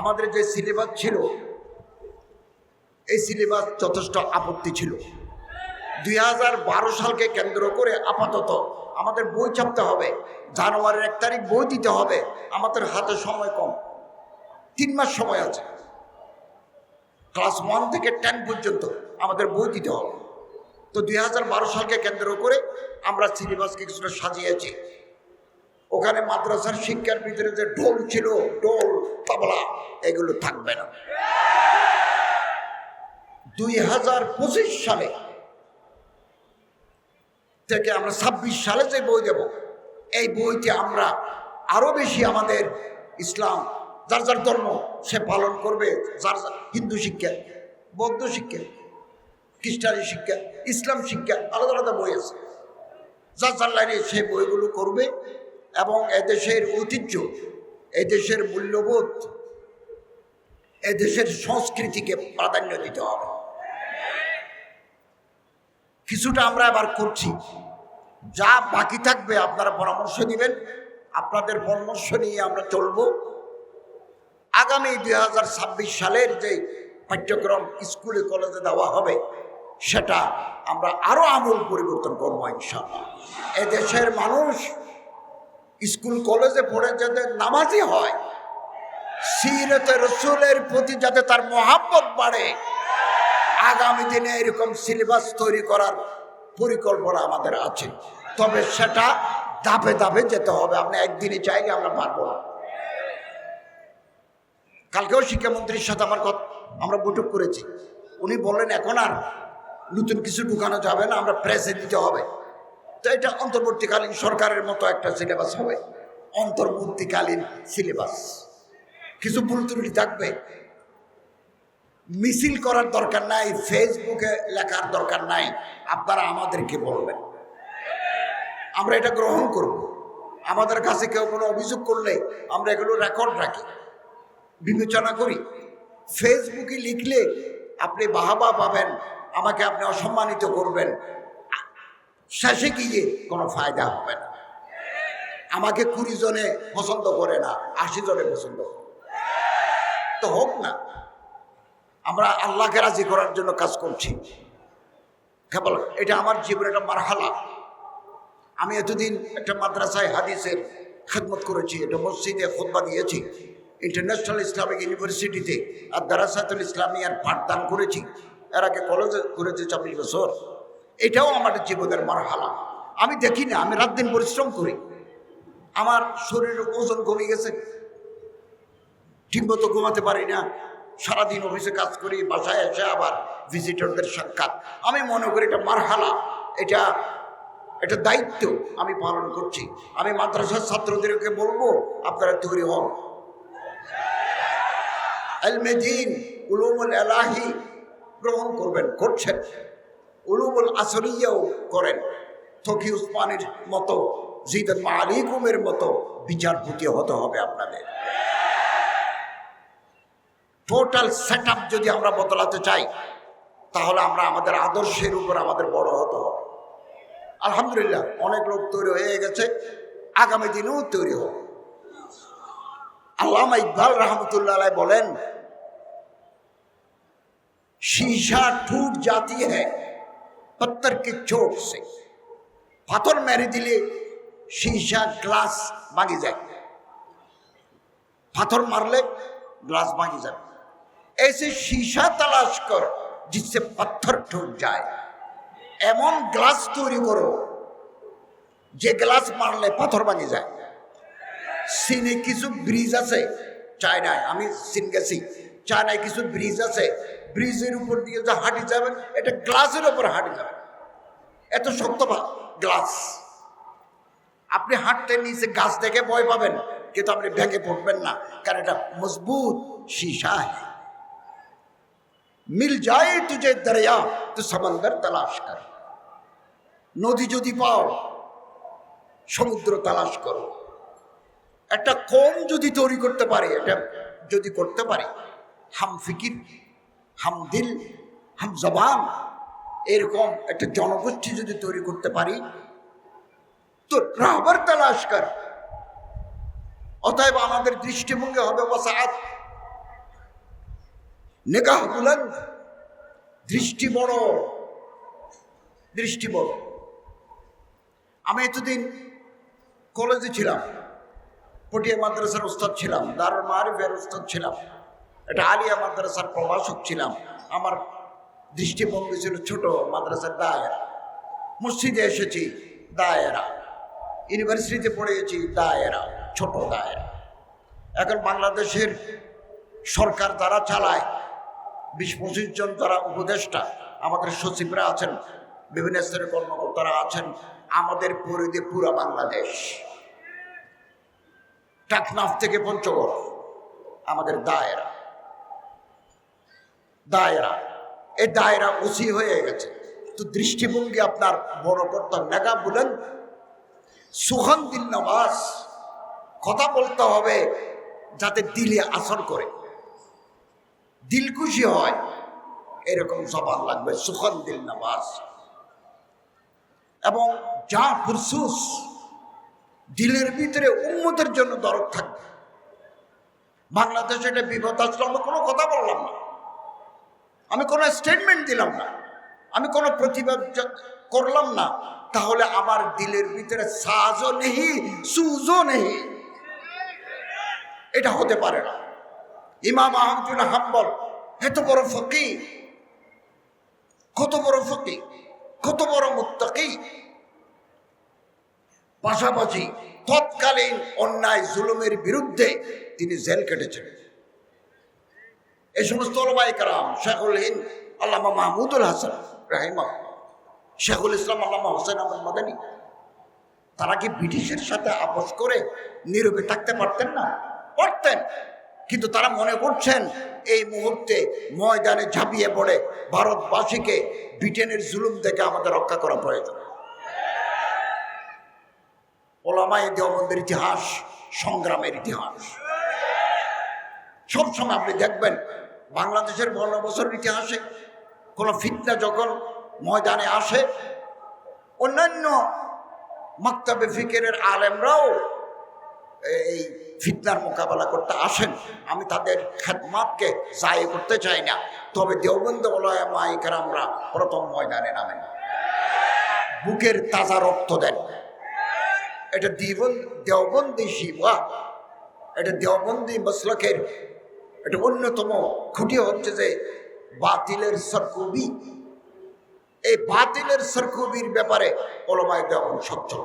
আমাদের যে সিলেবাস ছিল, এই সিলেবাস যথেষ্ট আপত্তি ছিল। দুই হাজার বারো সালকে কেন্দ্র করে আপাতত আমাদের বই ছাপতে হবে। জানুয়ারির এক তারিখ বই দিতে হবে। আমাদের হাতে সময় কম। তিন মাস সময় আছে। ক্লাস ওয়ান থেকে টেন পর্যন্ত আমাদের বই দিতে হবে। তো দুই হাজার বারো সালকে কেন্দ্র করে আমরা সিলেবাসকে কিছুটা সাজিয়েছি। ওখানে মাদ্রাসার শিক্ষার ভিতরে যে ঢোল ছিল, ঢোল তবলা এগুলো থাকবে না। দুই হাজার পঁচিশ সালে থেকে আমরা ছাব্বিশ সালে যে বই দেব, এই বইতে আমরা আরও বেশি আমাদের ইসলাম, যার যার ধর্ম সে পালন করবে যার হিন্দু শিক্ষা, বৌদ্ধ শিক্ষা, খ্রিস্টানি শিক্ষা, ইসলাম শিক্ষা, আলাদা আলাদা বই আছে। যার যার লাইনে সে বইগুলো করবে এবং এদেশের ঐতিহ্য, এদেশের মূল্যবোধ এদেশের সংস্কৃতিকে প্রাধান্য দিতে হবে। কিছুটা আমরা এবার করছি। যা বাকি থাকবে আপনারা পরামর্শ দিবেন, আপনাদের পরামর্শ নিয়ে আমরা চলব। আগামী দুই হাজার ছাব্বিশ সালের যে পাঠ্যক্রম স্কুলে, কলেজে দেওয়া হবে, সেটা আমরা আরও আমূল পরিবর্তন করব ইনশাল্লাহ এদেশের মানুষ স্কুল, কলেজে পড়ে যাতে নামাজি হয় সিরতে রসুলের প্রতি যাতে তার মহাব্বত বাড়ে, আগামী দিনে এরকম সিলেবাস তৈরি করার পরিকল্পনা আমাদের আছে। তবে সেটা ধাপে ধাপে যেতে হবে, আপনি একদিনে চাইলে আমরা পারব না। কালকেও শিক্ষামন্ত্রীর সাথে আমার কথা আমরা বৈঠক করেছি। উনি বললেন, এখন আর নতুন কিছু ঢুকানো যাবে না, আমরা প্রেসে দিতে হবে। তো এটা অন্তর্বর্তীকালীন সরকারের মতো একটা সিলেবাস হবে। অন্তর্বর্তীকালীন সিলেবাস কিছু ভুল ত্রুটি থাকবে। মিছিল করার দরকার নাই ফেসবুকে লেখার দরকার নাই। আপনারা আমাদেরকে বলবেন। আমরা এটা গ্রহণ করব। আমাদের কাছে কেউ কোনো অভিযোগ করলে আমরা এগুলো রেকর্ড রাখি, বিবেচনা করি। ফেসবুকে লিখলে আপনি বাহাবা পাবেন, আমাকে আপনি অসম্মানিত করবেন। শেষে গিয়ে কোনো ফায়দা হবে না। আমাকে কুড়ি জনে পছন্দ করে না, আশি জনে পছন্দ করে তো হোক না, আমরা আল্লাহকে রাজি করার জন্য কাজ করছি। কেবল এটা আমার জীবনের একটা মারহালা। আমি এতদিন একটা মাদ্রাসায় হাদিসের খেদমত করেছি এটা মসজিদে খোদবা দিয়েছি, ইন্টারন্যাশনাল ইসলামিক ইউনিভার্সিটিতে, আর দারাসাতুল ইসলামিয়ার পাঠদান করেছি। এর আগে কলেজে করেছি চব্বিশ বছর। এটাও আমার জীবনের মারহালা। আমি দেখি না, আমি রাত দিন পরিশ্রম করি। আমার শরীরের ওজন কমে গেছে ঠিকমতো ঘুমাতে পারি না। সারাদিন অফিসে কাজ করি, বাসায় এসে আবার ভিজিটরদের সাক্ষাৎ। আমি মনে করি এটা মারহালা, এটা এটা দায়িত্ব আমি পালন করছি। আমি মাদ্রাসার ছাত্রদেরকে বলব, আপনারা তৈরি হন। আলমেদিন উলুমুল এলাহি গ্রহণ করবেন, করছেন। উলুমুল আসরিয়াও করেন। থকি উসমানের মতো, জিদান মালিকুমের মতো বিচারপতি হতে হবে আপনাদের। টোটাল সেট যদি আমরা বদলাতে চাই তাহলে আমরা আমাদের আদর্শের উপর আমাদের বড় হতে হবে আলহামদুলিল্লাহ অনেক লোক তৈরি হয়ে গেছে আগামী দিনেও তৈরি হবে আল্লামা ইকবাল রহমতুল্লাহ বলেন शीशा टूट जाती है पत्थर की चोट से পাথর মেরে দিলে সীসা গ্লাস ভাঙে যায় পাথর মারলে গ্লাস ভাঙে যাবে ऐसे शीशा तलाश कर जिससे पत्थर टूट जाए এমন গ্লাস তৈরি করো যে গ্লাস মারলে পাথর ভাঙে যায় চীনে কিছু ব্রিজ আছে চায়নায় আমি চীন গেছি চায়নায় কিছু ব্রিজ আছে ব্রিজের উপর দিয়ে যে হাঁটি যাবেন এটা গ্লাসের উপর হাঁটি যাবেন এত শক্ত গ্লাস আপনি হাঁটতে নিচে গাছ দেখে ভয় পাবেন কিন্তু আপনি ভেঙে পড়বেন না কারণ এটা মজবুত শীশা है মিল যায় তুঝে দরিয়া, তো সমন্দর তালাশ কর। নদী যদি পাও, সমুদ্র তালাশ করো। একটা কম যদি তৈরি করতে পারে, এটা যদি করতে পারে, হাম ফিকির, হাম দিল, হাম জবান, এরকম একটা জনগোষ্ঠী যদি তৈরি করতে পারি, তো রাহবার তালাশ কর। অতএব আমাদের দৃষ্টিভঙ্গি হবে ওসাত নিকাহ বুলন্দ দৃষ্টি বড় দৃষ্টি বড় আমি এতদিন কলেজে ছিলাম, পটিয়া মাদ্রাসার উস্তাদ ছিলাম, দারুল মারিফের উস্তাদ ছিলাম এটা আলিয়া মাদ্রাসার প্রভাষক ছিলাম। আমার দৃষ্টিভঙ্গি ছিল ছোট, মাদ্রাসার দায়েরা। মসজিদে এসেছি, দায়েরা। ইউনিভার্সিটিতে পড়েছি দায়েরা, ছোট দায়েরা। এখন বাংলাদেশের সরকার যারা চালায় বিশ পঁচিশ জন যারা উপদেষ্টা, আমাদের সচিবরা আছেন, বিভিন্ন স্তরের কর্মকর্তারা আছেন, আমাদের পরিধি পুরা বাংলাদেশ। টাকনাফ থেকে পঞ্চগড়, আমাদের দায়রা। দায়রা। এই দায়রা উচি হয়ে গেছে। তো দৃষ্টিভঙ্গি আপনার বড় কর্তার নেগা বলেন, সুখান দিল কথা বলতে হবে যাতে দিলে আসর করে। দিল খুশি হয়, এরকম জবান লাগবে, সুখান দিল নবাস এবং যা ফুরসুস, দিলের ভিতরে উন্মতের জন্য দরদ থাকবে। বাংলাদেশে একটা বিপদ আসলে আমি কোনো কথা বললাম না। আমি কোনো স্টেটমেন্ট দিলাম না। আমি কোনো প্রতিবাদ করলাম না। তাহলে আমার দিলের ভিতরে সাজও নেই, সুজও নেই। এটা হতে পারে না। ইমাম আহমদুল হাম্বল, এত বড় ফকি, কত বড় ফকি, কত বড় মুত্তাকি। পাশাপাশি তৎকালীন অন্যায় জুলুমের বিরুদ্ধে তিনি জেল কেটেছেন। এই সমস্ত কারাম, শেখুল হিন্দ, আল্লামা মাহমুদুল হাসান রাহিমা শেখুল ইসলাম, আল্লামা হোসেন আহমদ মাদানী, তারা কি ব্রিটিশের সাথে আপোষ করে নীরবে থাকতে পারতেন না? পারতেন। কিন্তু তারা মনে করছেন এই মুহূর্তে ময়দানে ঝাঁপিয়ে পড়ে ভারতবাসীকে ব্রিটেনের জুলুম থেকে আমাদের রক্ষা করা প্রয়োজন। ওলামায় দেওবন্দের ইতিহাস সংগ্রামের ইতিহাস। সবসময় আপনি দেখবেন বাংলাদেশের বর্ণ বছরের ইতিহাসে কোনো ফিতনা যখন ময়দানে আসে, অন্যান্য মাক্তাবে ফিকেরের আলেমরাও এই ফিতনার মোকাবেলা করতে আসেন, আমি তাদের খেদমাতকে জায় করতে চাই না। তবে দেওবন্দ বলয় মাইকার আমরা প্রথম ময়দানে নামেন। বুকের তাজা রক্ত দেন। এটা দিবন দেওবন্দি শিবা। এটা দেওবন্দি মসলকের এটা অন্যতম খুঁটি হচ্ছে যে বাতিলের সরকুবি। এই বাতিলের সরকুবির ব্যাপারে ওলমায় দেওয়ান সচ্ছল।